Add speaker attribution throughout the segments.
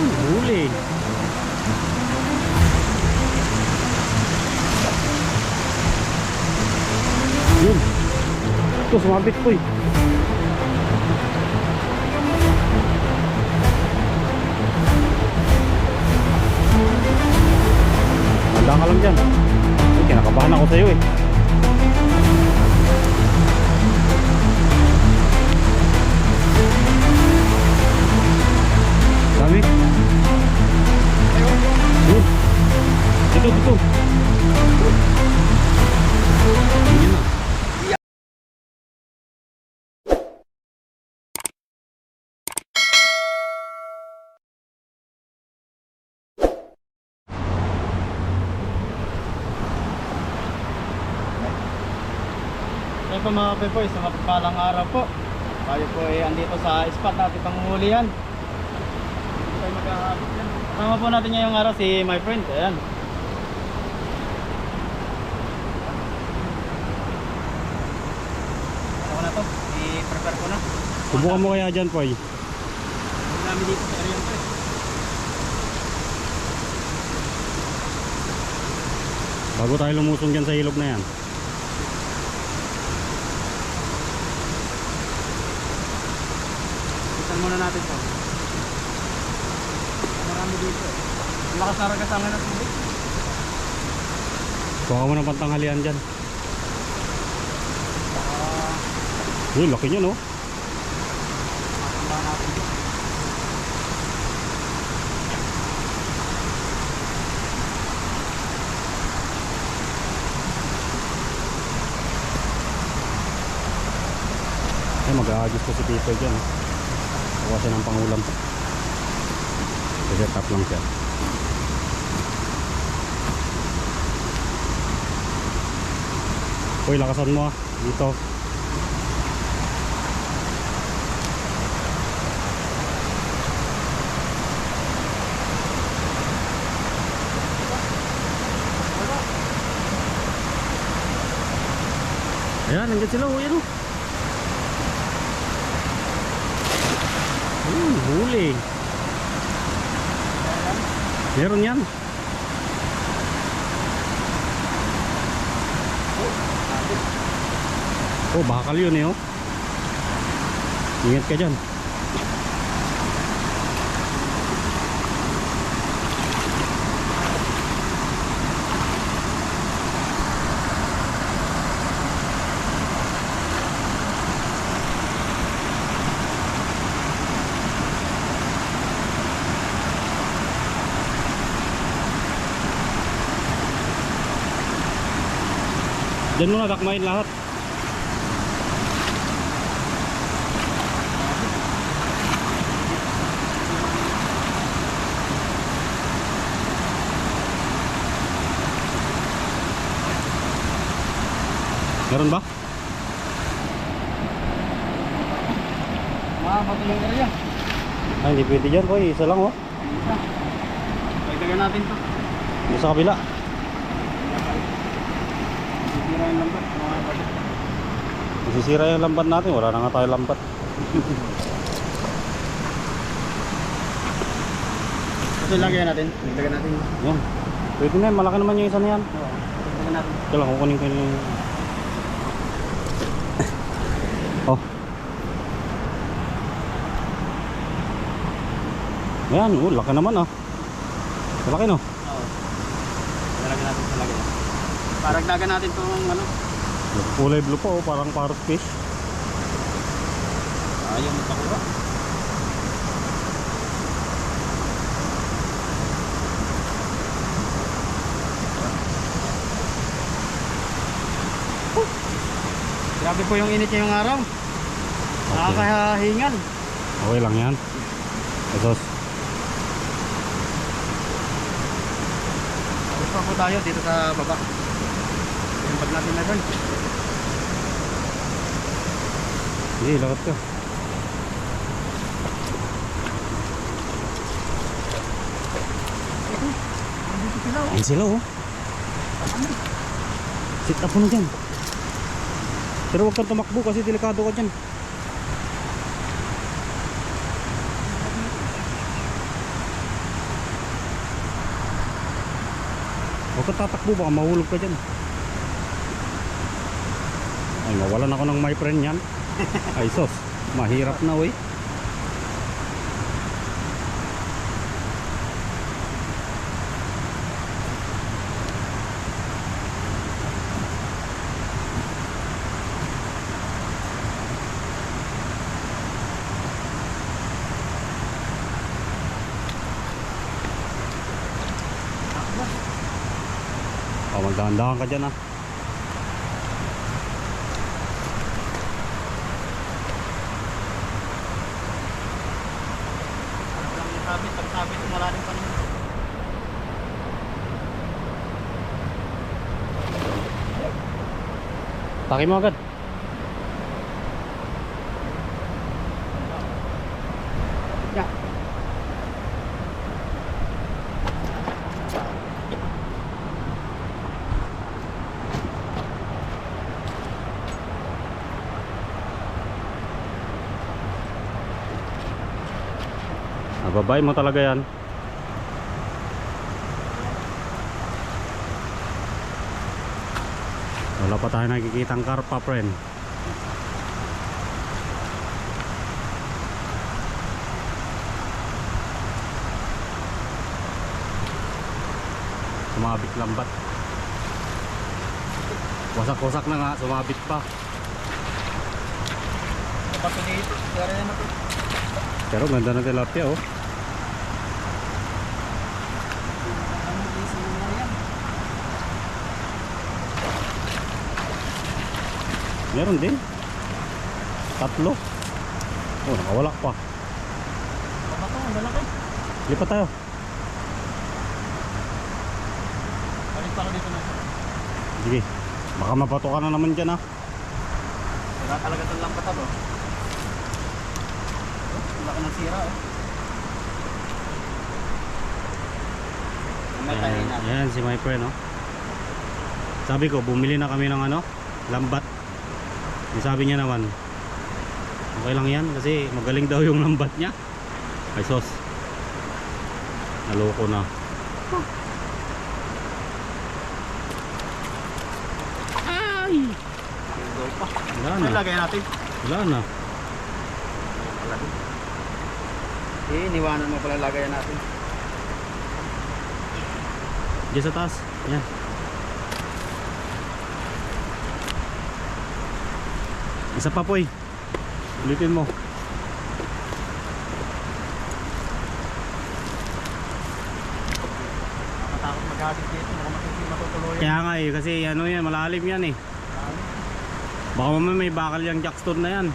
Speaker 1: Huli. Yun. Ito, sumabit ko eh. Handa ka lang dyan. Uy, kinakabahan ako sa'yo eh.
Speaker 2: Po mga pepoy, sa mapagpalang araw po. Tayo po ay andito sa spot natin panghulihan. Tayo maghahabot yan. Kasama po natin ngayong araw si my friend. Ayan. Ano ko na to? I-prepare ko na.
Speaker 1: Subukan mo kaya dyan, Poy.
Speaker 2: Ang dami dito sa area eh.
Speaker 1: Bago tayo lumusong dyan sa ilog na yan.
Speaker 2: Muna natin to. Marami dito eh. Ang Lakas na rin kasama ng tubig.
Speaker 1: Kuha mo ng pantanghalian dyan.
Speaker 2: Ah,
Speaker 1: Uy, laki niya no? mag-aagis ko si Peter dyan. Oh. Kuha siya ng pangulam. Set up lang siya. Uy, lakasan mo ah. Dito. Ayan, nandiyan sila. Uy, ano? Hmm, huli. Meron yan. Oh, bakal yun eh oh. Ingat ka dyan. Diyan mo na dakmain lahat. Meron ba?
Speaker 2: Mga matulong area.
Speaker 1: Ah, hindi pwede dyan. Boy, isa lang oh.
Speaker 2: Isa. Dagdagan natin to.
Speaker 1: Yung sa kabila.
Speaker 2: Sisira yung lambat. Mga kapatid.
Speaker 1: Masisira yung lambat natin. Wala na nga tayo lambat.
Speaker 2: Ito lagyan natin. Dagdagan natin.
Speaker 1: Yan. Pwede na. Malaki naman yung isa na yan.
Speaker 2: Oo. Dagdagan natin.
Speaker 1: Ito lang, kukunin ko yung... Oh. Ayan, oh, laki naman ah. Laki no?
Speaker 2: Oo. Dagdagan natin sa lagyan. Paragdagan natin itong ano.
Speaker 1: Kulay blue pa oh, parang parrot fish.
Speaker 2: Ayaw magpakuha. Grabe po yung init ngayong araw. Nakakahingal.
Speaker 1: Okay lang yan. Esos.
Speaker 2: Tapos pa po tayo dito sa baba. Timpad natin na doon.
Speaker 1: Hindi, lakot ka. Ayan sila oh. Sit up mo dyan. Pero huwag kang tumakbo kasi delikado ka dyan. Huwag kang tatakbo baka mahulog ka dyan. Ay, mawalan ako ng my friend yan. Ay, sos. Mahirap na, wey. Oh, magdahan-dahan ka dyan, ah.
Speaker 2: Alam niya sabit, pag sabit, malalim pa naman.
Speaker 1: Taki mo agad. Nababay mo talaga yan. Wala pa tayo nakikitang karpa, friend. Sumabit lambat. Wasak-wasak na nga, sumabit pa. Pero ganda ng tilapia, oh.
Speaker 2: Ano gising mo yan?
Speaker 1: Meron din. Tatlo. Oh, nakawala pa.
Speaker 2: Bato, ang lalaki.
Speaker 1: Lipat tayo.
Speaker 2: Balik pa ako dito na.
Speaker 1: Sige. Baka mapato ka na naman dyan, ah.
Speaker 2: Sira talaga itong lampat ako. Oh, ang laki ng sira oh. Namatay
Speaker 1: Ayan, ayan si my friend, oh. Sabi ko, bumili na kami ng ano, lambat. Yung sabi niya naman, okay lang yan kasi magaling daw yung lambat niya. Ay sos. Naloko na. Ay! Wala na.
Speaker 2: lagay natin?
Speaker 1: Wala na.
Speaker 2: Eh, iniwanan mo pala lagayan natin.
Speaker 1: Diyan sa taas. Yan. Isa pa po eh. Ulitin mo.
Speaker 2: Matakot maghagis dito. Baka matutuloy matutuloy.
Speaker 1: Kaya nga eh, kasi ano yan, malalim yan eh. Baka mamaya may bakal yung jackstone na yan.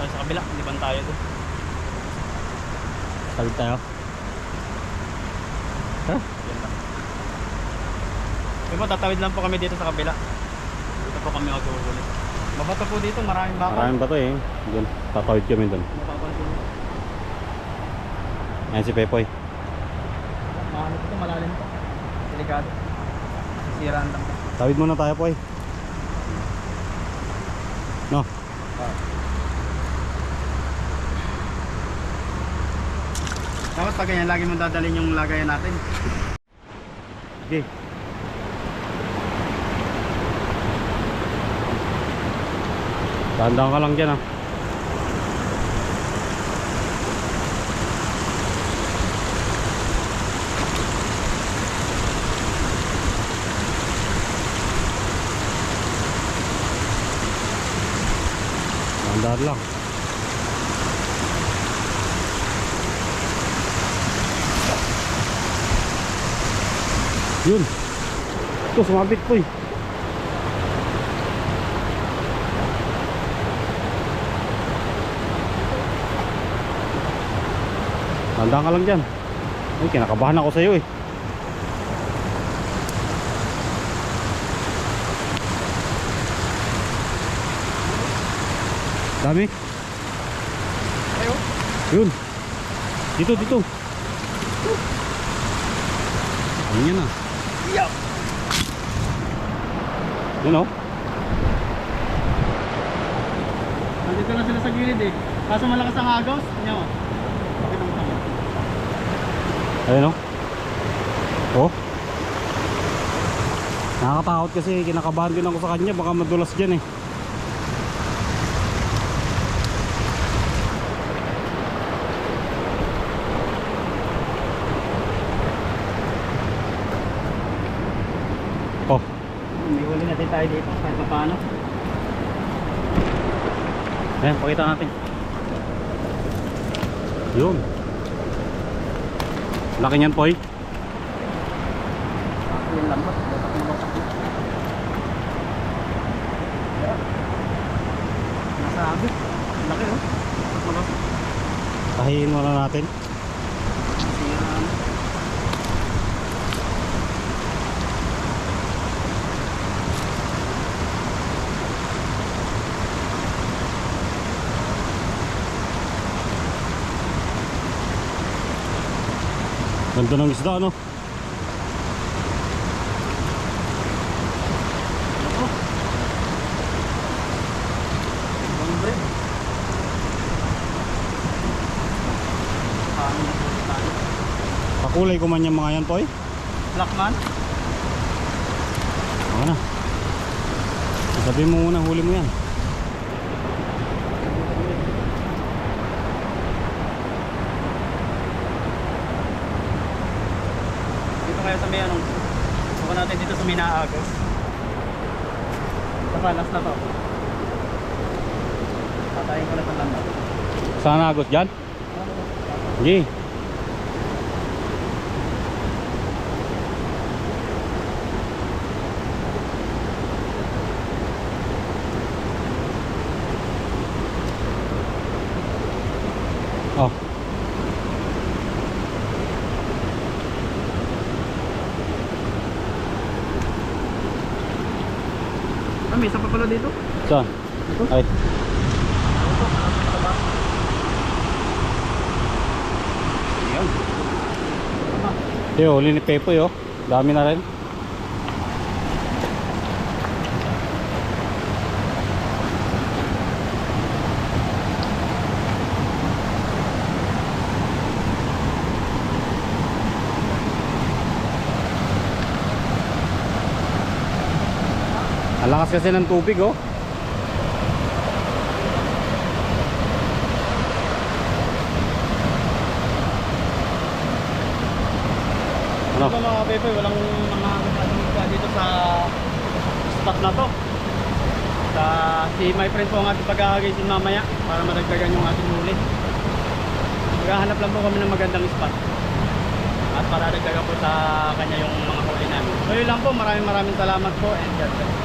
Speaker 2: Tayo sa kabila, hindi tayo doon.
Speaker 1: Tawid tayo. Ha?
Speaker 2: Yan po, tatawid lang po kami dito sa kabila. Dito po kami maghuhuli. Mabato po dito, maraming bakal.
Speaker 1: Maraming ba to eh. Doon. Tatawid kami doon. Ayan si Pepoy.
Speaker 2: Mahalo po ito, malalim po. Delikado. Sisiraan lang.
Speaker 1: Tawid muna tayo po eh. No.
Speaker 2: Dapat pag ganyan, lagi mong dadalhin yung lagayan natin.
Speaker 1: Okay. Tandaan ka lang dyan ah. Tandaan lang. Yun. Ito, sumabit po eh. Tandaan ka lang dyan. Ay, kinakabahan ako sa'yo eh. Dami.
Speaker 2: Ayo.
Speaker 1: Yun. Dito, dito. Ayun yan ah.
Speaker 2: Yo.
Speaker 1: Yun oh.
Speaker 2: Nandito na sila sa gilid eh. Kaso malakas ang agos. Mo kami.
Speaker 1: Ayun oh. Oh. Nakakatakot kasi kinakabahan din ako sa kanya baka madulas dyan eh. Oh,
Speaker 2: May huli natin tayo dito kahit pa paano.
Speaker 1: ayan, pakita natin. Yun. Laki niyan, Poy.
Speaker 2: Yung lambat. Batak na batak na. Nasa abi. Laki oh.
Speaker 1: Tahiin mo lang natin. Ganda ng isda, ano?
Speaker 2: Tayo?
Speaker 1: Pakulay ko man yung mga yan, Poy.
Speaker 2: Black man?
Speaker 1: Ako na. Sabi mo muna, huli mo yan.
Speaker 2: Kaya sa may anong Suka natin dito sa may naagos Ito pa, last na to Patayin ko na sa lambat
Speaker 1: Saan agos dyan? Sige. Oh,
Speaker 2: may isa pa pala dito
Speaker 1: saan?
Speaker 2: Ito?
Speaker 1: Ay,
Speaker 2: Ayan
Speaker 1: yo, huli ni Pepoy, oh. Dami na rin. Lakas kasi ng tubig, oh. Ano?
Speaker 2: Ito mga pepe, walang mga dito sa spot na to. Sa si my friend po ang ating pag-aagayin mamaya para madagdagan yung ating huli. Maghahanap lang po kami ng magandang spot. At para dagdagan po sa kanya yung mga huli namin. So yun lang po, maraming maraming salamat po and God bless.